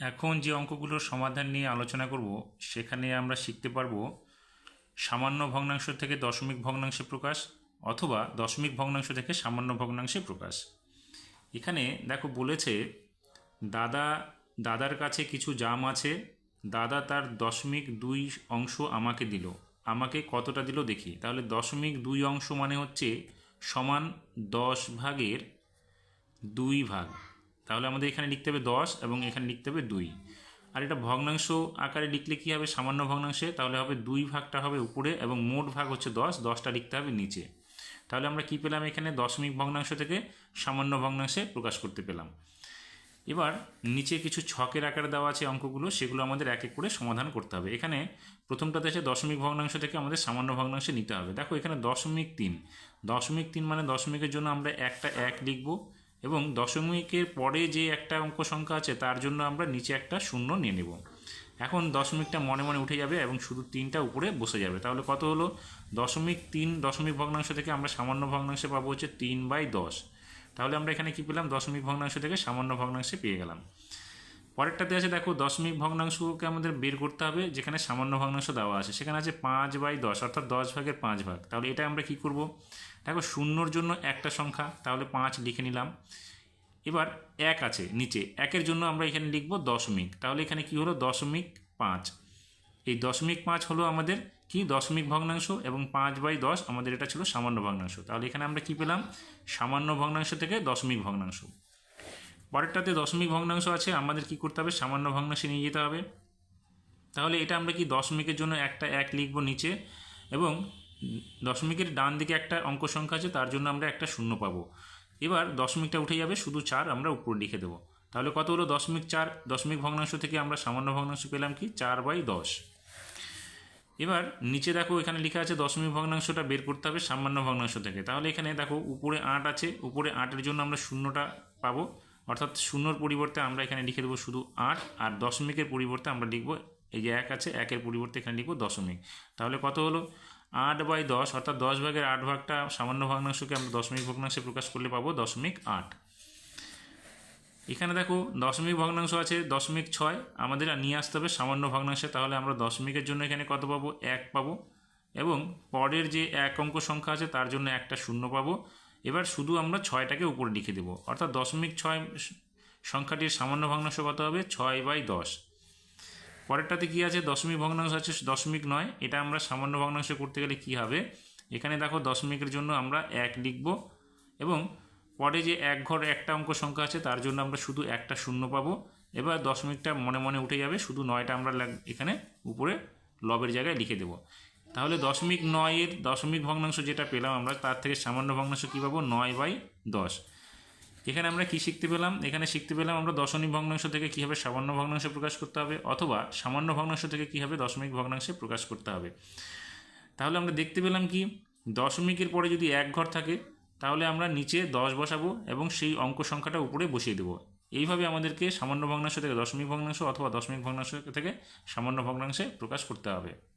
এখন যে অঙ্কগুলোর সমাধান নিয়ে আলোচনা করব, সেখানে আমরা শিখতে পারব সামান্য ভগ্নাংশ থেকে দশমিক ভগ্নাংশে প্রকাশ অথবা দশমিক ভগ্নাংশ থেকে সামান্য ভগ্নাংশে প্রকাশ। এখানে দেখো বলেছে, দাদা, দাদার কাছে কিছু জাম আছে, দাদা তার দশমিক দুই অংশ আমাকে দিল। আমাকে কতটা দিল দেখি। তাহলে দশমিক দুই অংশ মানে হচ্ছে সমান দশ ভাগের দুই ভাগ। তাহলে আমাদের এখানে লিখতে হবে দশ এবং এখানে লিখতে হবে দুই। আর এটা ভগ্নাংশ আকারে লিখলে কী হবে? সামান্য ভগ্নাংশে। তাহলে হবে দুই ভাগটা হবে উপরে এবং মোট ভাগ হচ্ছে দশ। দশটা লিখতে হবে নিচে। তাহলে আমরা কি পেলাম এখানে? দশমিক ভগ্নাংশ থেকে সামান্য ভগ্নাংশে প্রকাশ করতে পেলাম। এবার নিচে কিছু ছকের আকারে দেওয়া আছে অঙ্কগুলো। সেগুলো আমাদের এক এক করে সমাধান করতে হবে। এখানে প্রথমটাতে আছে দশমিক ভগ্নাংশ থেকে আমাদের সামান্য ভগ্নাংশে নিতে হবে। দেখো এখানে দশমিক তিন। দশমিক তিন মানে দশমিকের জন্য আমরা একটা এক লিখব। এবং দশমিকের পরে যে একটা অঙ্ক সংখ্যা আছে, তার জন্য আমরা নিচে একটা শূন্য নিয়ে নেব। এখন দশমিকটা মনে মনে উঠে যাবে এবং শুধু তিনটা উপরে বসে যাবে। তাহলে কত হলো? দশমিক তিন, দশমিক ভগ্নাংশ থেকে আমরা সামান্য ভগ্নাংশে পাবো হচ্ছে তিন বাই দশ। তাহলে আমরা এখানে কি পেলাম? দশমিক ভগ্নাংশ থেকে সামান্য ভগ্নাংশে পেয়ে গেলাম। পরেরটাতে আছে, দেখো, দশমিক ভগ্নাংশকে আমাদের বের করতে হবে, যেখানে সামান্য ভগ্নাংশ দেওয়া আছে। সেখানে আছে পাঁচ বাই দশ, অর্থাৎ দশ ভাগের পাঁচ ভাগ। তাহলে এটা আমরা কি করব? দেখো, শূন্যর জন্য একটা সংখ্যা, তাহলে পাঁচ লিখে নিলাম। এবার এক আছে, নিচে। একের জন্য আমরা এখানে লিখব দশমিক। তাহলে এখানে কি হলো? দশমিক পাঁচ। এই দশমিক পাঁচ হলো আমাদের কি? দশমিক ভগ্নাংশ এবং পাঁচ বাই দশ, আমাদের এটা ছিল সামান্য ভগ্নাংশ। তাহলে এখানে আমরা কি পেলাম? সামান্য ভগ্নাংশ থেকে দশমিক ভগ্নাংশ। পরেরটাতে দশমিক ভগ্নাংশ আছে, আমাদের কি করতে হবে? সামান্য ভগ্নাংশে নিয়ে যেতে হবে। তাহলে এটা আমরা কি দশমিকের জন্য একটা এক লিখব নিচে এবং দশমিকের ডান দিকে একটা অঙ্ক সংখ্যা আছে, তার জন্য আমরা একটা শূন্য পাবো। এবার দশমিকটা উঠে যাবে, শুধু চার আমরা উপর লিখে দেবো। তাহলে কত হলো? দশমিক চার, দশমিক ভগ্নাংশ থেকে আমরা সামান্য ভগ্নাংশ পেলাম কি? চার বাই দশ। এবার নিচে দেখো, এখানে লেখা আছে দশমিক ভগ্নাংশটা বের করতে হবে সামান্য ভগ্নাংশ থেকে। তাহলে এখানে দেখো, উপরে আট আছে, উপরে আটের জন্য আমরা শূন্যটা পাবো। অর্থাৎ শূন্যর পরিবর্তে আমরা এখানে লিখে দেবো শুধু আট, আর দশমিকের পরিবর্তে আমরা লিখব, এই যে এক আছে, একের পরিবর্তে এখানে লিখব দশমিক। তাহলে কত হলো? আট বাই দশ, অর্থাৎ দশ ভাগের আট ভাগটা সামান্য ভগ্নাংশকে আমরা দশমিক ভগ্নাংশে প্রকাশ করলে পাবো দশমিক আট। এখানে দেখো দশমিক ভগ্নাংশ আছে দশমিক ছয়, আমাদের নিয়ে আসতে হবে সামান্য ভগ্নাংশে, তাহলে আমরা দশমিকের জন্য এখানে কত পাবো? এক পাবো। এবং পরের যে এক অঙ্ক সংখ্যা আছে, তার জন্য একটা শূন্য পাবো। এবার শুধু আমরা ছয়টাকে উপরে লিখে দেবো। অর্থাৎ দশমিক ছয় সংখ্যাটির সামান্য ভগ্নাংশ কত হবে? ছয় বাই দশ। পরেরটাতে কী আছে? দশমিক ভগ্নাংশ আছে, দশমিক নয়। এটা আমরা সামান্য ভগ্নাংশ করতে গেলে কী হবে? এখানে দেখো দশমিকের জন্য আমরা এক লিখব এবং পরে যে এক ঘর একটা অঙ্ক সংখ্যা আছে, তার জন্য আমরা শুধু একটা শূন্য পাবো। এবার দশমিকটা মনে মনে উঠে যাবে, শুধু নয়টা আমরা এখানে উপরে লবের জায়গায় লিখে দেবো। তাহলে দশমিক নয়ের দশমিক ভগ্নাংশ যেটা পেলাম আমরা, তার থেকে সামান্য ভগ্নাংশ কী পাবো? নয় বাই দশ। এখানে আমরা কি শিখতে পেলাম? এখানে শিখতে পেলাম আমরা দশমিক ভগ্নাংশ থেকে কীভাবে সামান্য ভগ্নাংশে প্রকাশ করতে হবে, অথবা সামান্য ভগ্নাংশ থেকে কীভাবে দশমিক ভগ্নাংশে প্রকাশ করতে হবে। তাহলে আমরা দেখতে পেলাম কি? দশমিকের পরে যদি এক ঘর থাকে, তাহলে আমরা নিচে দশ বসাবো এবং সেই অঙ্ক সংখ্যাটা উপরে বসিয়ে দেবো। এইভাবে আমাদেরকে সামান্য ভগ্নাংশ থেকে দশমিক ভগ্নাংশ অথবা দশমিক ভগ্নাংশ থেকে সামান্য ভগ্নাংশে প্রকাশ করতে হবে।